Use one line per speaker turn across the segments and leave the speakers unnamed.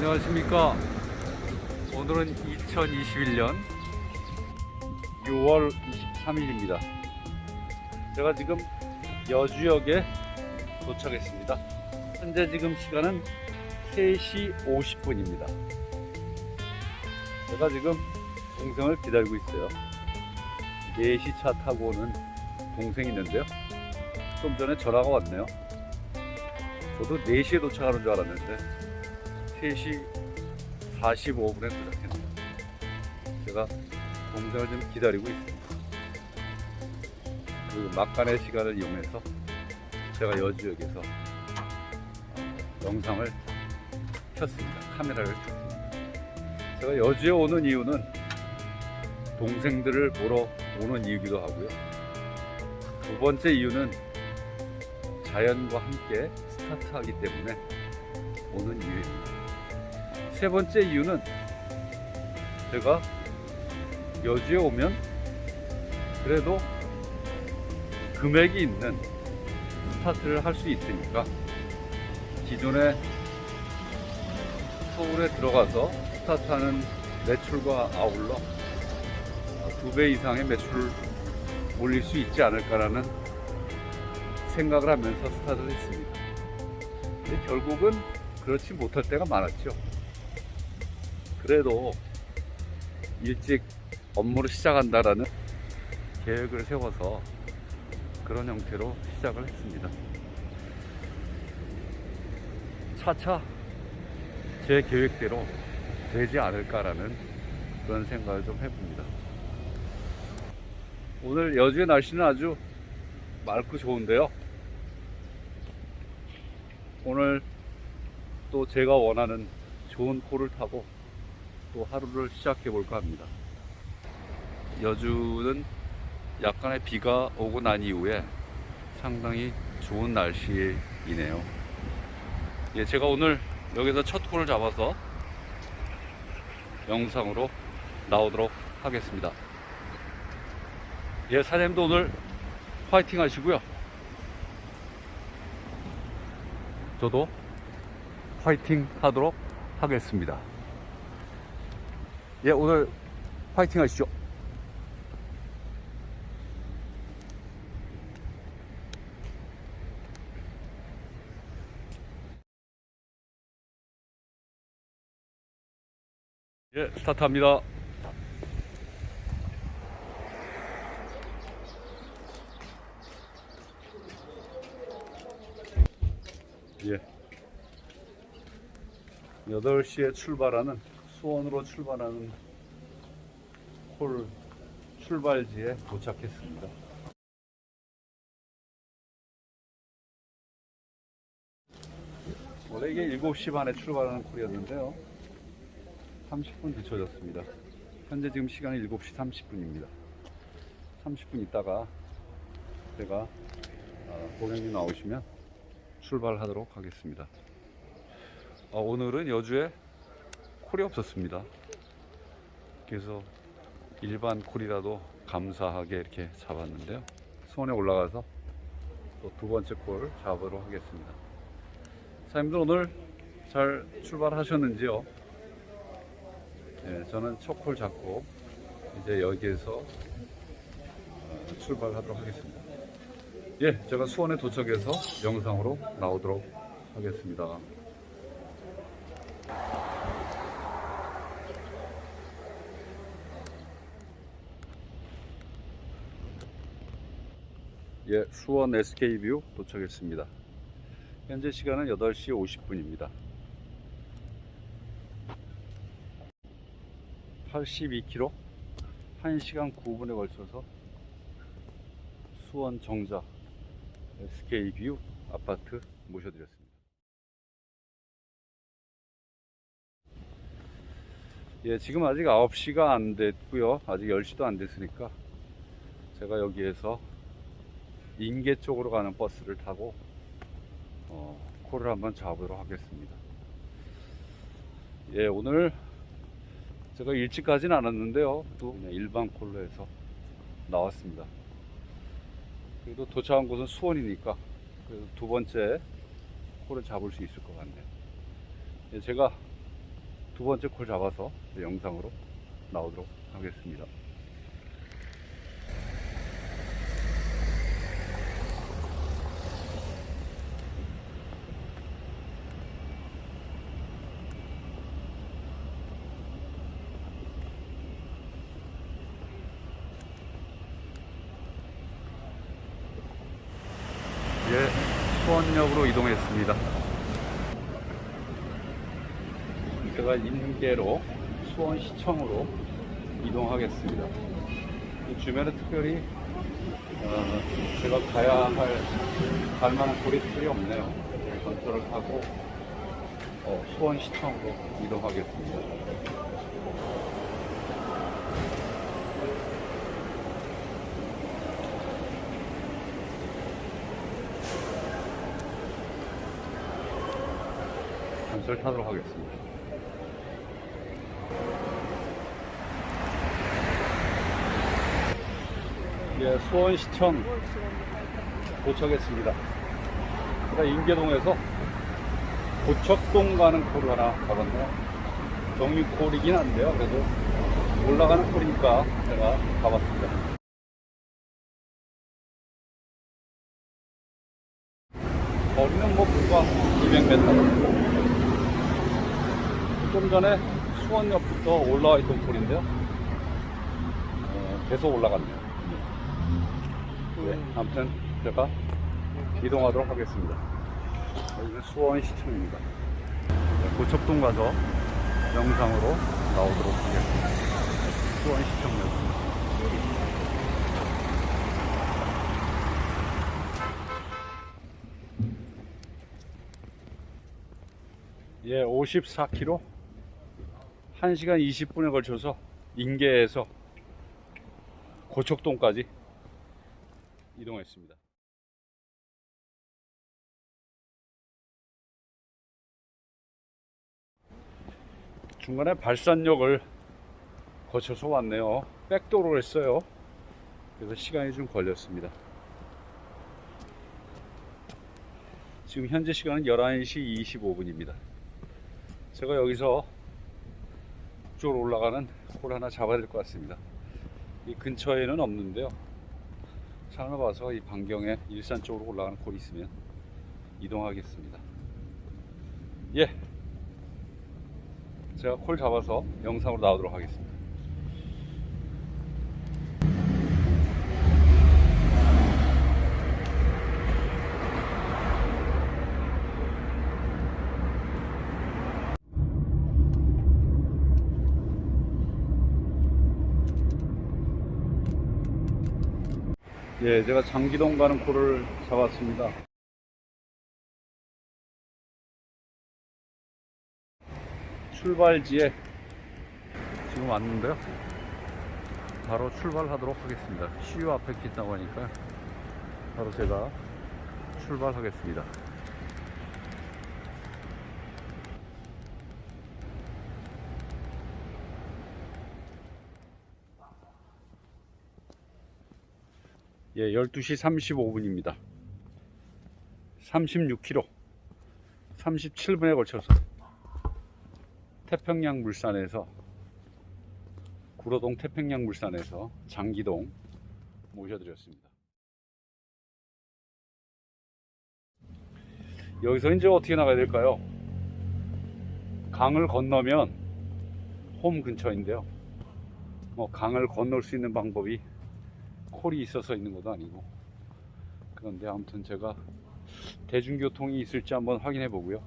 안녕하십니까. 오늘은 2021년 6월 23일입니다. 제가 지금 여주역에 도착했습니다. 현재 지금 시간은 3시 50분입니다. 제가 지금 동생을 기다리고 있어요. 4시 차 타고 오는 동생이 있는데요. 좀 전에 전화가 왔네요. 저도 4시에 도착하는 줄 알았는데 3시 45분에 도착했네요. 제가 동생을 좀 기다리고 있습니다. 그 막간의 시간을 이용해서 제가 여주역에서 영상을 켰습니다. 카메라를 켰습니다. 제가 여주에 오는 이유는 동생들을 보러 오는 이유기도 하고요. 두 번째 이유는 자연과 함께 스타트하기 때문에 오는 이유입니다. 세 번째 이유는 제가 여주에 오면 그래도 금액이 있는 스타트를 할 수 있으니까 기존에 서울에 들어가서 스타트하는 매출과 아울러 두 배 이상의 매출을 올릴 수 있지 않을까라는 생각을 하면서 스타트를 했습니다. 근데 결국은 그렇지 못할 때가 많았죠. 그래도 일찍 업무를 시작한다라는 계획을 세워서 그런 형태로 시작을 했습니다. 차차 제 계획대로 되지 않을까라는 그런 생각을 좀 해봅니다. 오늘 여주의 날씨는 아주 맑고 좋은데요. 오늘 또 제가 원하는 좋은 코를 타고 또 하루를 시작해 볼까 합니다. 여주는 약간의 비가 오고 난 이후에 상당히 좋은 날씨이네요. 예, 제가 오늘 여기서 첫 콜을 잡아서 영상으로 나오도록 하겠습니다. 예, 사장님도 오늘 화이팅 하시고요. 저도 화이팅 하도록 하겠습니다. 예, 오늘 화이팅 하시죠. 예, 스타트합니다. 예. 8시에 출발하는 수원으로 출발하는 콜 출발지에 도착했습니다. 원래 이게 7시 반에 출발하는 콜이었는데요. 30분 늦춰졌습니다. 현재 지금 시간이 7시 30분입니다. 30분 있다가 제가 어, 고객님 나오시면 출발하도록 하겠습니다. 아, 오늘은 여주에 콜이 없었습니다. 그래서 일반 콜이라도 감사하게 이렇게 잡았는데요. 수원에 올라가서 또 두 번째 콜 잡으러 하겠습니다. 사장님들 오늘 잘 출발하셨는지요? 네, 저는 첫 콜 잡고 이제 여기에서 어, 출발하도록 하겠습니다. 예, 제가 수원에 도착해서 영상으로 나오도록 하겠습니다. 예, 수원 SK뷰 도착했습니다. 현재 시간은 8시 50분입니다. 82km 1시간 9분에 걸쳐서 수원 정자 SK뷰 아파트 모셔드렸습니다. 예, 지금 아직 9시가 안 됐고요. 아직 10시도 안 됐으니까 제가 여기에서 인계 쪽으로 가는 버스를 타고 어, 콜을 한번 잡으러 하겠습니다. 예, 오늘 제가 일찍 가진 않았는데요. 또 그냥 일반 콜로 해서 나왔습니다. 그래도 도착한 곳은 수원이니까 그래도 두 번째 콜을 잡을 수 있을 것 같네요. 예, 제가 두 번째 콜 잡아서 영상으로 나오도록 하겠습니다. 예, 수원역으로 이동했습니다. 제가 인계로 수원시청으로 이동하겠습니다. 이 주변에 특별히 어, 제가 가야 할, 갈 만한 고리들이 없네요. 전철을 타고 어, 수원시청으로 이동하겠습니다. 전철 타도록 하겠습니다. 예, 수원시청 도착했습니다. 제가 인계동에서 고척동 가는 콜을 하나 가봤네요. 정류콜이긴 한데요. 그래도 올라가는 콜이니까 제가 가봤습니다. 거리는 뭐 불과 200m. 좀 전에 수원역부터 올라와 있던 콜인데요. 어, 계속 올라갔네요. 네, 아무튼 제가 이동하도록 하겠습니다. 여기는 수원시청입니다. 네, 고척동 가서 영상으로 나오도록 하겠습니다. 수원시청역. 예, 54km 1시간 20분에 걸쳐서 인계에서 고척동까지 이동했습니다. 중간에 발산역을 거쳐서 왔네요. 백도로를 했어요. 그래서 시간이 좀 걸렸습니다. 지금 현재 시간은 11시 25분입니다. 제가 여기서 북쪽으로 올라가는 콜 하나 잡아야 될 것 같습니다. 이 근처에는 없는데요. 찾아봐서 이 반경에 일산 쪽으로 올라가는 콜이 있으면 이동하겠습니다. 예. 제가 콜 잡아서 영상으로 나오도록 하겠습니다. 예, 제가 장기동 가는 콜을 잡았습니다. 출발지에 지금 왔는데요. 바로 출발하도록 하겠습니다. 시유 앞에 있다고 하니까 바로 제가 출발하겠습니다. 예, 12시 35분입니다. 36km, 37분에 걸쳐서 태평양 물산에서 구로동 태평양 물산에서 장기동 모셔드렸습니다. 여기서 이제 어떻게 나가야 될까요? 강을 건너면 홈 근처인데요. 뭐 강을 건널 수 있는 방법이 콜이 있어서 있는 것도 아니고 그런데 아무튼 제가 대중교통이 있을지 한번 확인해 보고요.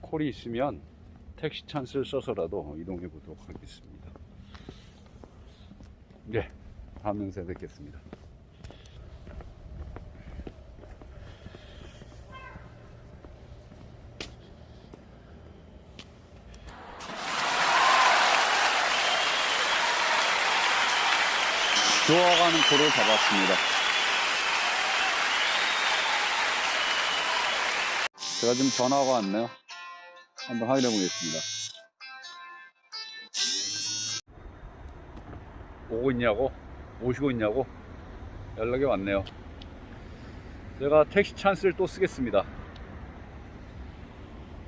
콜이 있으면 택시 찬스를 써서라도 이동해 보도록 하겠습니다. 네, 다음 영상에 뵙겠습니다. 좋아가는 코를 잡았습니다. 제가 지금 전화가 왔네요. 한번 확인해 보겠습니다. 오고 있냐고, 오시고 있냐고 연락이 왔네요. 제가 택시 찬스를 또 쓰겠습니다.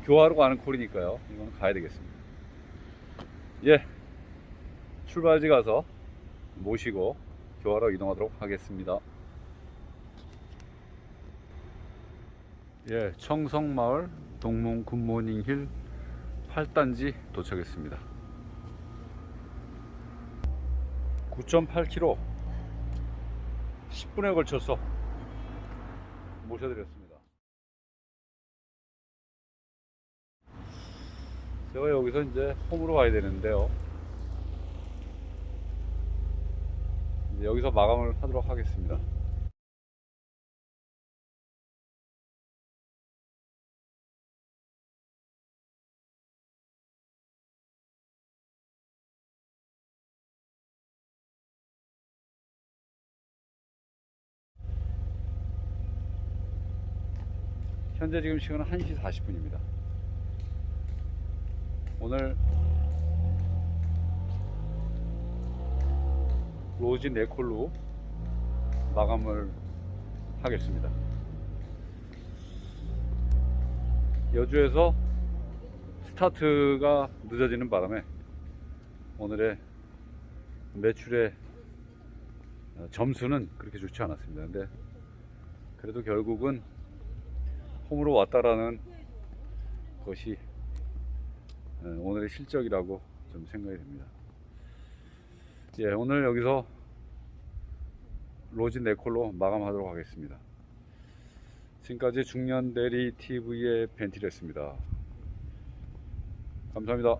교화로 가는 콜이니까요. 이건 가야 되겠습니다. 예, 출발지 가서 모시고 교화로 이동하도록 하겠습니다. 예, 청성마을 동문 굿모닝힐 8단지 도착했습니다. 9.8km 10분에 걸쳐서 모셔드렸습니다. 제가 여기서 이제 홈으로 가야 되는데요. 이제 여기서 마감을 하도록 하겠습니다. 현재 지금 시간은 1시 40분입니다. 오늘 로지 네콜로 마감을 하겠습니다. 여주에서 스타트가 늦어지는 바람에 오늘의 매출의 어, 점수는 그렇게 좋지 않았습니다. 근데 그래도 결국은 홈으로 왔다라는 것이 어, 오늘의 실적이라고 좀 생각이 됩니다. 예, 오늘 여기서 로진 네콜로 마감하도록 하겠습니다. 지금까지 중년 대리 TV의 벤티였습니다. 감사합니다.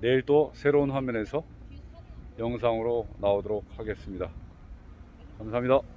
내일 또 새로운 화면에서 영상으로 나오도록 하겠습니다. 감사합니다.